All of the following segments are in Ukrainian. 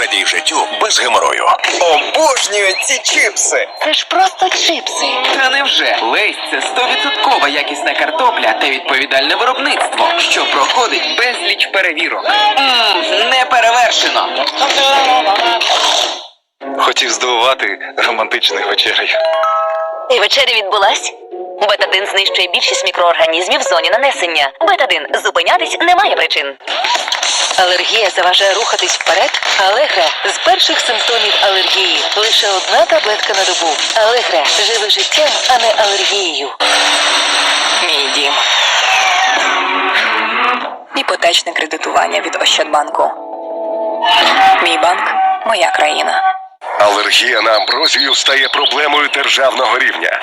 Радій життю без геморою. Обожнюю ці чіпси. Це ж просто чипси. Та невже Лейс це 100% якісна картопля та відповідальне виробництво, що проходить безліч перевірок. Мм, не перевершено. Хотів здивувати романтичних вечерею. І вечеря відбулась. Бетадин знищує більшість мікроорганізмів в зоні нанесення. Бетадин зупинятись немає причин. Алергія заважає рухатись вперед. Алегра з перших симптомів алергії. Лише одна таблетка на добу. Алегра живе життям, а не алергією. Мій дім. Іпотечне кредитування від Ощадбанку. Мій банк моя країна. Алергія на амброзію стає проблемою державного рівня.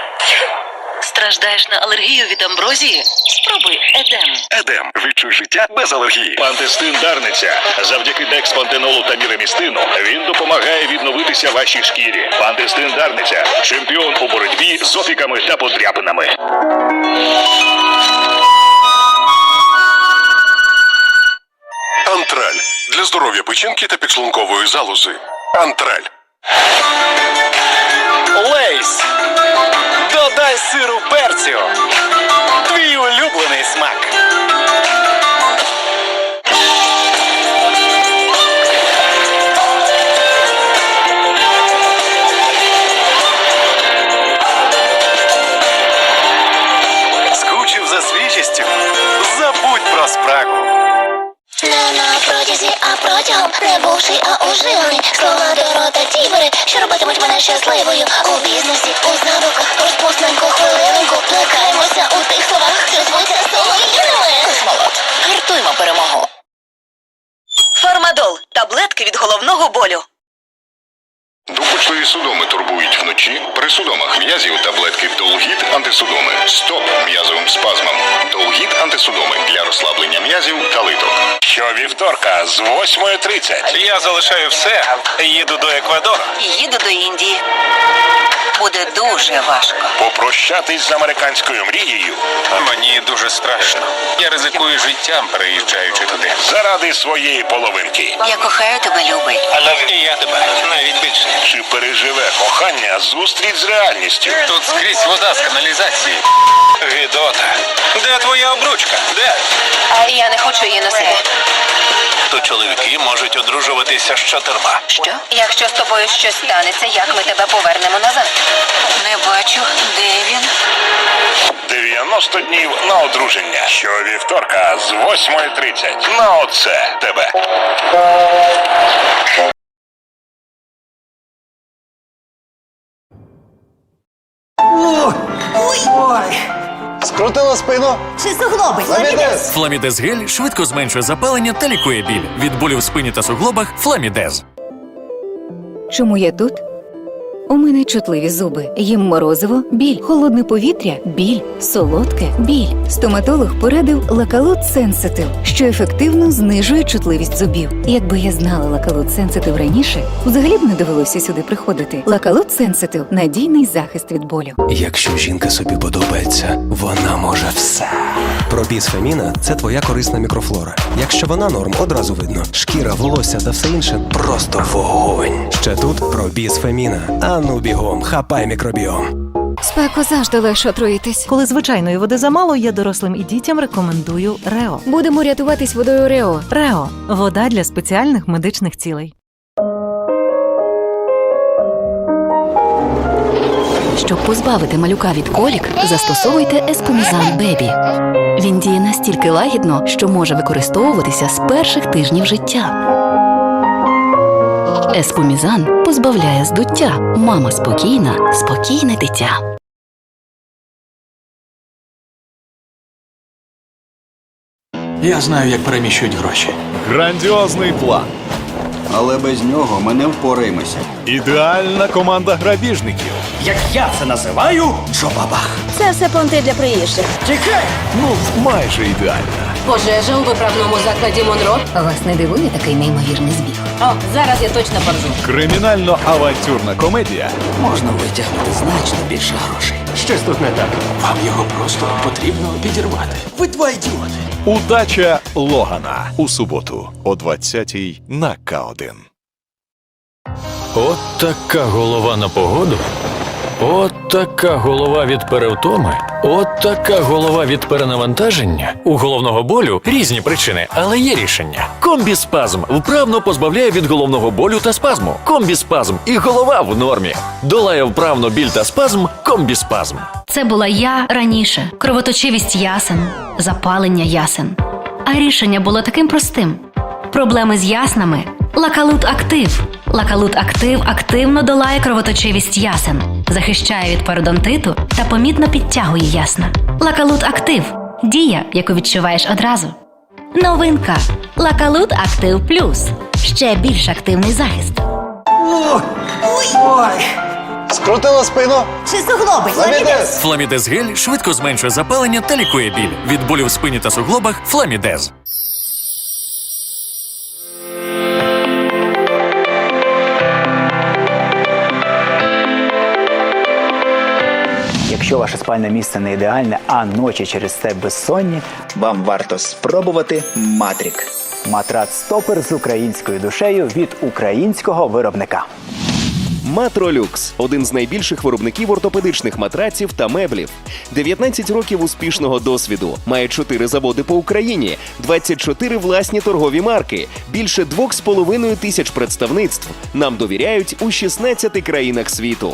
Страждаєш на алергію від амброзії? Спробуй Едем. Едем. Відчуй життя без алергії. Пантестин Дарниця. Завдяки декспантенолу та міремістину він допомагає відновитися вашій шкірі. Пантестин Дарниця чемпіон у боротьбі з опіками та подряпинами. Антраль. Для здоров'я печінки та підшлункової залози. Антраль. Лейс. Додай сиру перцю. Твій улюблений смак. Скучив за свіжістю. Забудь про спрагу. Не бувший, а оживаний Слова до рота тібери, що робитимуть мене щасливою У бізнесі, у здобуках, розпусненьку хвилинку Плекаємося у тих словах, що звуться солов'їнами. Космолот, гартуймо перемогу. Фармадол таблетки від головного болю. Допучливі судоми турбують вночі. При судомах м'язів таблетки Долгіт антисудоми. Стоп м'язовим спазмам. Долгіт антисудоми для розслаблення м'язів та литок. Щовівторка з 8.30. Я залишаю все. Їду до Еквадора. Їду до Індії. Буде дуже важко. Попрощатись з американською мрією. Мені дуже страшно. Я ризикую життям, переїжджаючи туди. Заради своєї половинки. Я кохаю тебе, любий. І я тебе навіть більше. Чи переживе кохання зустріч з реальністю? Тут скрізь вода з каналізації. Відота. Де твоя обручка? Де? А я не хочу її носити. То чоловіки можуть одружуватися з чотирма. Що? Якщо з тобою щось станеться, як ми тебе повернемо назад? Не бачу, де він. 90 днів на одруження. Щовівторка з 8.30. На оце тебе. Скрутила спину. Чи суглоби? Ламідес. Фламідез гель швидко зменшує запалення та лікує біль. Від болю в спині та суглобах Фламідез. Чому я тут? У мене чутливі зуби. Їм морозиво, біль, холодне повітря, біль, солодке, біль. Стоматолог порадив лакалут сенситив, що ефективно знижує чутливість зубів. Якби я знала лакалут сенситив раніше, взагалі б не довелося сюди приходити. Лакалут сенситив надійний захист від болю. Якщо жінка собі подобається, вона може все. Пробіз Феміна це твоя корисна мікрофлора. Якщо вона норм, одразу видно. Шкіра, волосся та все інше просто вогонь. Ще тут пробіз Феміна. Ану бігом, хапай мікробіом. Спеку завжди легше отруїтись. Коли звичайної води замало, я дорослим і дітям рекомендую Рео. Будемо рятуватись водою Рео. Рео вода для спеціальних медичних цілей. Щоб позбавити малюка від колік, застосовуйте еспомізан Бебі. Він діє настільки лагідно, що може використовуватися з перших тижнів життя. Еспомізан позбавляє здуття. Мама спокійна, спокійне дитя. Я знаю, як переміщують гроші. Грандіозний план. Але без нього ми не впораємося. Ідеальна команда грабіжників. Як я це називаю, Джобабах. Це все понти для приїжджих Тікай! Ну, майже ідеальна. Пожежа у виправному закладі Монро. Вас не дивує такий неймовірний збіг? О, зараз я точно поржу. Кримінально-авантюрна комедія Можна витягнути значно більше грошей. Щось тут не так. Вам його просто потрібно підірвати. Ви два ідіоти. Удача Логана у суботу о 20-й на К1. От така голова на погоду. От така голова від перевтоми. От така голова від перенавантаження. У головного болю різні причини, але є рішення. Комбіспазм вправно позбавляє від головного болю та спазму. Комбіспазм і голова в нормі. Долає вправно біль та спазм. Комбіспазм. Це була я раніше, кровоточивість ясен, запалення ясен. А рішення було таким простим: проблеми з яснами. Лакалут актив. Лакалут актив активно долає кровоточивість ясен, захищає від пародонтиту та помітно підтягує ясна. Лакалут актив дія, яку відчуваєш одразу. Новинка Лакалут Актив Плюс. Ще більш активний захист. Скрутила спину. Чи суглоби? Фламідез гель швидко зменшує запалення та лікує біль. Від болю в спині та суглобах Фламідез. Ваше спальне місце не ідеальне, а ночі через це безсонні, вам варто спробувати Матрік. Матрац стопер з українською душею від українського виробника. Матролюкс один з найбільших виробників ортопедичних матраців та меблів. 19 років успішного досвіду. Має 4 заводи по Україні, 24 власні торгові марки, більше 2,5 тисяч представництв. Нам довіряють у 16 країнах світу.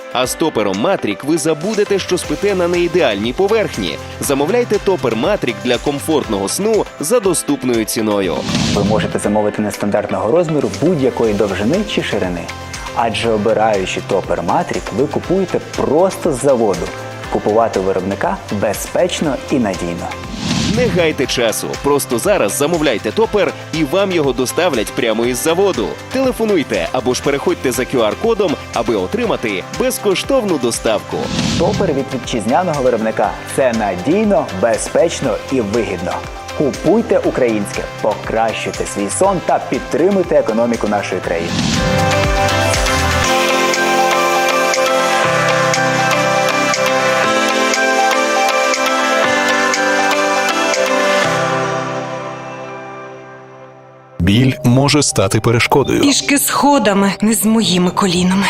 А з топером Матрік ви забудете, що спите на неідеальній поверхні. Замовляйте топер Матрік для комфортного сну за доступною ціною. Ви можете замовити нестандартного розміру будь-якої довжини чи ширини. Адже обираючи топер Матрік, ви купуєте просто з заводу. Купувати у виробника безпечно і надійно. Не гайте часу. Просто зараз замовляйте топер і вам його доставлять прямо із заводу. Телефонуйте або ж переходьте за QR-кодом, аби отримати безкоштовну доставку. Топер від вітчизняного виробника це надійно, безпечно і вигідно. Купуйте українське, покращуйте свій сон та підтримуйте економіку нашої країни. Біль може стати перешкодою. Пішки сходами, не з моїми колінами.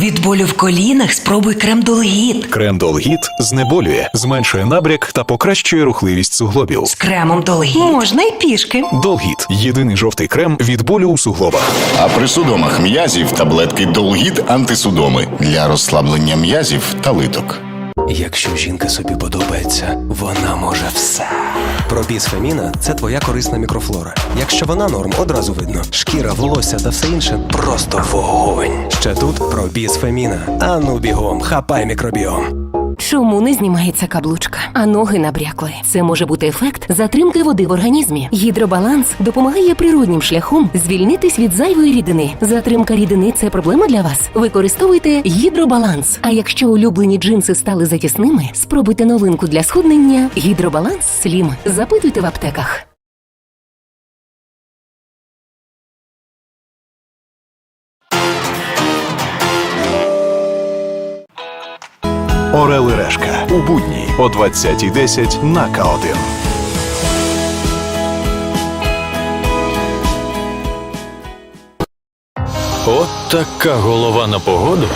Від болю в колінах спробуй крем Долгіт. Крем Долгіт знеболює, зменшує набряк та покращує рухливість суглобів. З кремом Долгіт. Можна й пішки. Долгіт єдиний жовтий крем від болю у суглобах. А при судомах м'язів таблетки Долгіт антисудоми для розслаблення м'язів та литок. Якщо жінка собі подобається, вона може все. Пробіз Феміна це твоя корисна мікрофлора. Якщо вона норм, одразу видно. Шкіра, волосся та все інше просто вогонь. Ще тут пробіз Феміна. Ану бігом, хапай мікробіом. Чому не знімається каблучка, а ноги набрякли? Це може бути ефект затримки води в організмі. Гідробаланс допомагає природнім шляхом звільнитись від зайвої рідини. Затримка рідини це проблема для вас. Використовуйте гідробаланс. А якщо улюблені джинси стали затісними, спробуйте новинку для схуднення гідробаланс Слім. Запитуйте в аптеках. Орел решка у будні о 20.10 на К1. От така голова на погоду.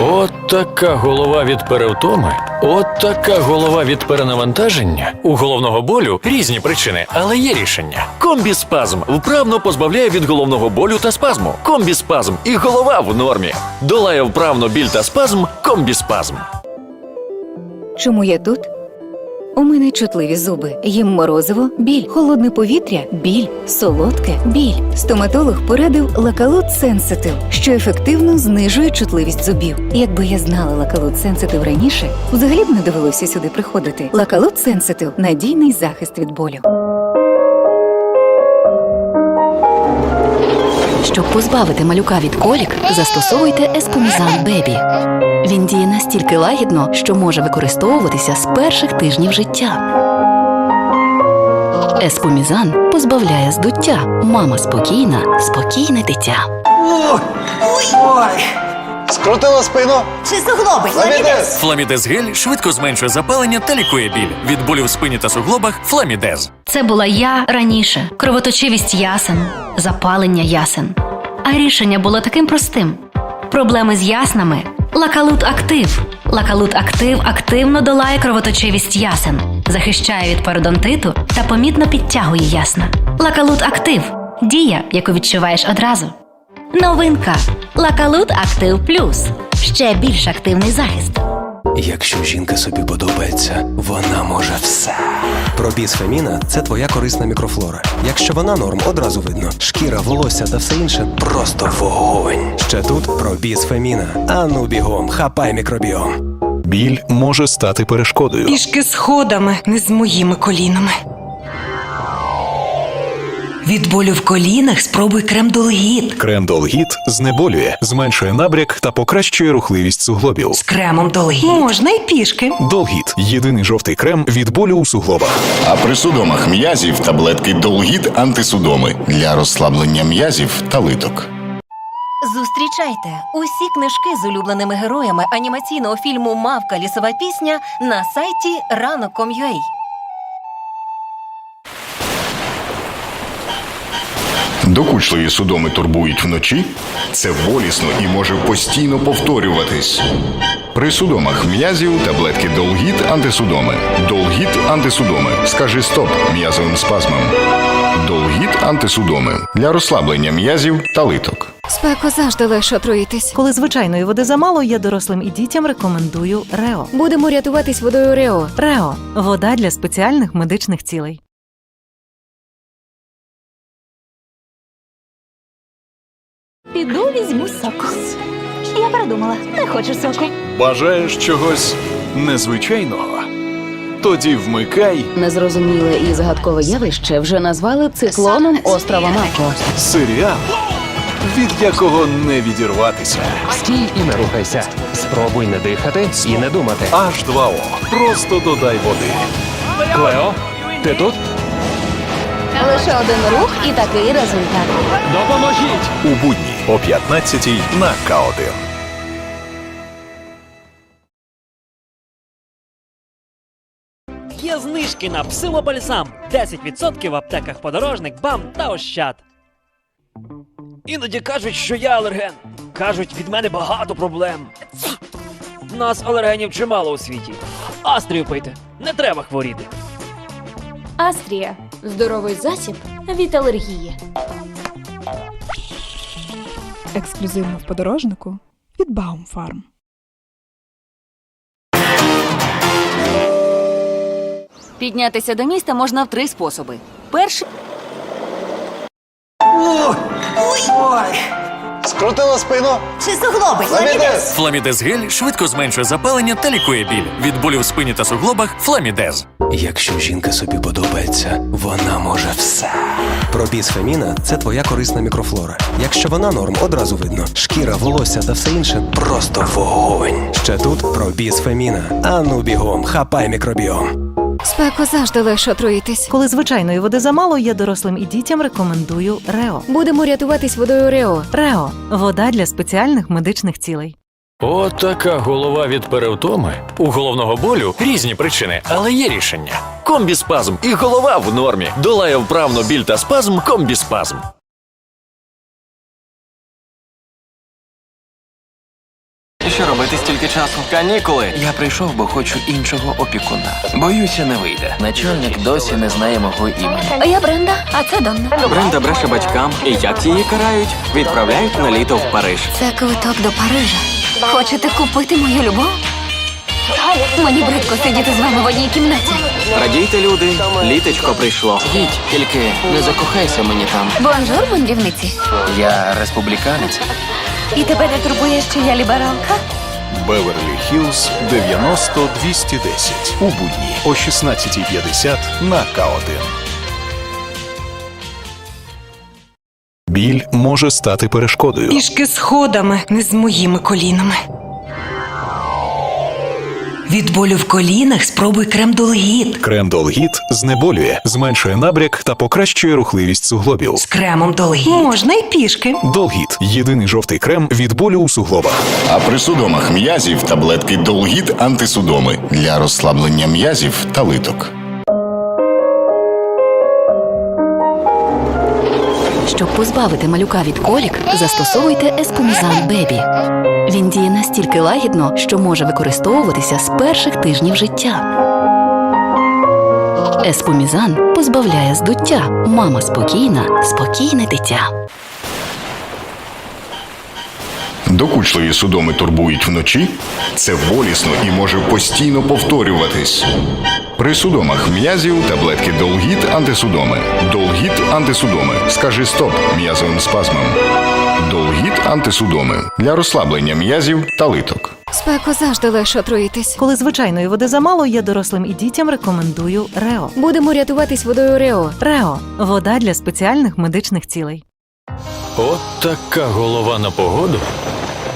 От така голова від перевтоми. От така голова від перенавантаження. У головного болю різні причини, але є рішення. Комбіспазм вправно позбавляє від головного болю та спазму. Комбіспазм і голова в нормі. Долає вправно біль та спазм. Комбіспазм. Чому я тут? У мене чутливі зуби. Їм морозиво, біль, холодне повітря, біль, солодке, біль. Стоматолог порадив лакалут Сенситив, що ефективно знижує чутливість зубів. Якби я знала лакалут Сенситив раніше, взагалі б не довелося сюди приходити. Лакалут Сенситив надійний захист від болю. Щоб позбавити малюка від колік, застосовуйте еспомізан Бебі. Він діє настільки лагідно, що може використовуватися з перших тижнів життя. Еспомізан позбавляє здуття. Мама спокійна, спокійне дитя. Скрутила спину. Чи суглоби? Ламідес. Фламідез гель швидко зменшує запалення та лікує біль. Від болю в спині та суглобах Фламідез. Це була я раніше. Кровоточивість ясен, запалення ясен. А рішення було таким простим: проблеми з яснами. Лакалут актив. Лакалут актив активно долає кровоточивість ясен, захищає від пародонтиту та помітно підтягує ясна. Лакалут актив дія, яку відчуваєш одразу. Новинка Лакалут Актив Плюс. Ще більш активний захист. Якщо жінка собі подобається, вона може все. Пробіз Феміна це твоя корисна мікрофлора. Якщо вона норм, одразу видно. Шкіра, волосся та все інше просто вогонь. Ще тут пробіз Феміна. Ану бігом, хапай мікробіом. Біль може стати перешкодою. Пішки сходами, не з моїми колінами. Від болю в колінах спробуй крем Долгіт. Крем Долгіт знеболює, зменшує набряк та покращує рухливість суглобів. З кремом Долгіт. Можна й пішки. Долгіт єдиний жовтий крем від болю у суглобах. А при судомах м'язів таблетки Долгіт антисудоми для розслаблення м'язів та литок. Зустрічайте усі книжки з улюбленими героями анімаційного фільму Мавка лісова пісня на сайті ранок.com.ua. Докучливі судоми турбують вночі. Це болісно і може постійно повторюватись. При судомах м'язів таблетки Долгіт антисудоми. Долгіт антисудоми. Скажи стоп м'язовим спазмам. Долгіт антисудоми для розслаблення м'язів та литок. Спеку завжди легше отруїтись. Коли звичайної води замало, я дорослим і дітям рекомендую Рео. Будемо рятуватись водою Рео. Рео вода для спеціальних медичних цілей. Піду візьму соку. Я передумала, не хочу соку. Бажаєш чогось незвичайного? Тоді вмикай Незрозуміле і загадкове явище вже назвали циклоном острова Мако. серіал, від якого не відірватися. Стій і не рухайся. Спробуй не дихати і не думати. H2O. Просто додай води. Клео, ти тут? Лише один рух і такий результат. Допоможіть! У будні о 15-й на К1. Є знижки на псилобальзам 10% в аптеках подорожник, бам та ощад. Іноді кажуть, що я алерген. Кажуть, від мене багато проблем. Нас алергенів чимало у світі. Астрію пийте, не треба хворіти. Астрія здоровий засіб від алергії. Ексклюзивно в подорожнику від Баумфарм. Піднятися до міста можна в три способи. Перший Скрутила спину. Чи суглоби? Ламідес. Фламідез гель швидко зменшує запалення та лікує біль. Від болю в спині та суглобах Фламідез. Якщо жінка собі подобається, вона може все. Пробіз Феміна це твоя корисна мікрофлора. Якщо вона норм, одразу видно. Шкіра, волосся та все інше просто вогонь. Ще тут пробіз Феміна. Ану бігом, хапай мікробіом. Спеку завжди легше отруїтись. Коли звичайної води замало, я дорослим і дітям рекомендую Рео. Будемо рятуватись водою Рео. Рео вода для спеціальних медичних цілей. От така голова від перевтоми. У головного болю різні причини, але є рішення. Комбіспазм і голова в нормі. Долає вправно біль та спазм комбіспазм. Що робити стільки часу? Канікули. Я прийшов, бо хочу іншого опікуна. Боюся, не вийде. Начальник досі не знає мого імені. Я Бренда, а це Донна. Бренда бреше батькам. І як її карають? Відправляють на літо в Париж. Це квиток до Парижа. Хочете купити мою любов? Мені бридко сидіти з вами в одній кімнаті. Радійте, люди, літочко прийшло. Їдь, тільки не закохайся мені там. Бонжур, бундрівниці. Я республіканець. І тебе не турбує, що я лібералка? Беверлі Хілз 90 210 у будні о 16.50 на К1. Біль може стати перешкодою. Пішки сходами, не з моїми колінами. Від болю в колінах спробуй крем Долгіт. Крем Долгіт знеболює, зменшує набряк та покращує рухливість суглобів. З кремом Долгіт. Можна й пішки. Долгіт єдиний жовтий крем від болю у суглобах. А при судомах м'язів таблетки Долгіт антисудоми для розслаблення м'язів та литок. Щоб позбавити малюка від колік, застосовуйте еспомізан Бебі. Він діє настільки лагідно, що може використовуватися з перших тижнів життя. Еспомізан позбавляє здуття. Мама спокійна, спокійне дитя. Докучливі судоми турбують вночі. Це болісно і може постійно повторюватись. При судомах м'язів таблетки Долгіт антисудоми. Долгіт антисудоми. Скажи стоп м'язовим спазмам. Долгіт антисудоми для розслаблення м'язів та литок. Спеку завжди легше отруїтись. Коли звичайної води замало, я дорослим і дітям рекомендую Рео. Будемо рятуватись водою Рео. Рео вода для спеціальних медичних цілей. От така голова на погоду.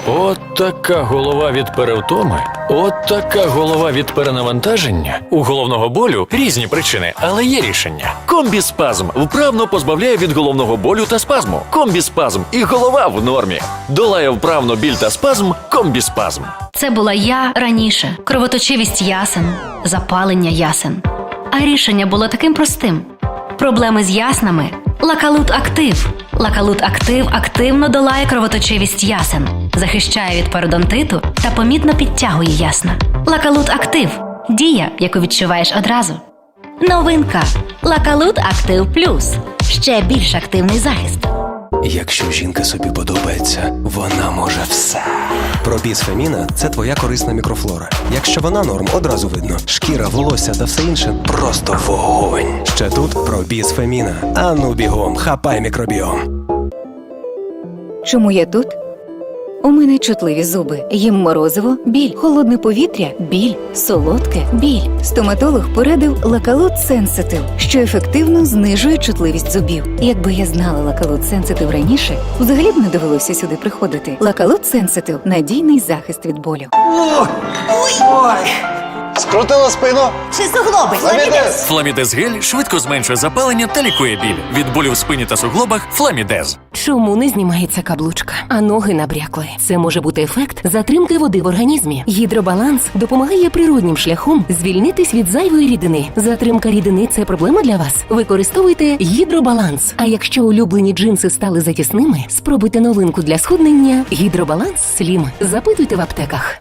От така голова від перевтоми. От така голова від перенавантаження. У головного болю різні причини, але є рішення. Комбіспазм вправно позбавляє від головного болю та спазму. Комбіспазм і голова в нормі. Долає вправно біль та спазм. Комбіспазм. Це була я раніше, кровоточивість ясен, запалення ясен. А рішення було таким простим: проблеми з яснами. Лакалут актив. Лакалут актив активно долає кровоточивість ясен, захищає від пародонтиту та помітно підтягує ясна. Лакалут актив дія, яку відчуваєш одразу. Новинка Лакалут Актив Плюс. Ще більш активний захист. Якщо жінка собі подобається, вона може все. Пробіз Феміна це твоя корисна мікрофлора. Якщо вона норм, одразу видно. Шкіра, волосся та все інше просто вогонь. Ще тут пробіз Феміна. Ану бігом, хапай мікробіом. Чому я тут? У мене чутливі зуби. Їм морозиво, біль, холодне повітря, біль, солодке, біль. Стоматолог порадив лакалут сенситив, що ефективно знижує чутливість зубів. Якби я знала лакалот сенситив раніше, взагалі б не довелося сюди приходити. Лакалут сенситив надійний захист від болю. Скрутила спину. Чи суглоби? Ламідес. Фламідез гель швидко зменшує запалення та лікує біль. Від болю в спині та суглобах Фламідез. Чому не знімається каблучка, а ноги набрякли? Це може бути ефект затримки води в організмі. Гідробаланс допомагає природнім шляхом звільнитись від зайвої рідини. Затримка рідини це проблема для вас. Використовуйте гідробаланс. А якщо улюблені джинси стали затісними, спробуйте новинку для схуднення. Гідробаланс Слім. Запитуйте в аптеках.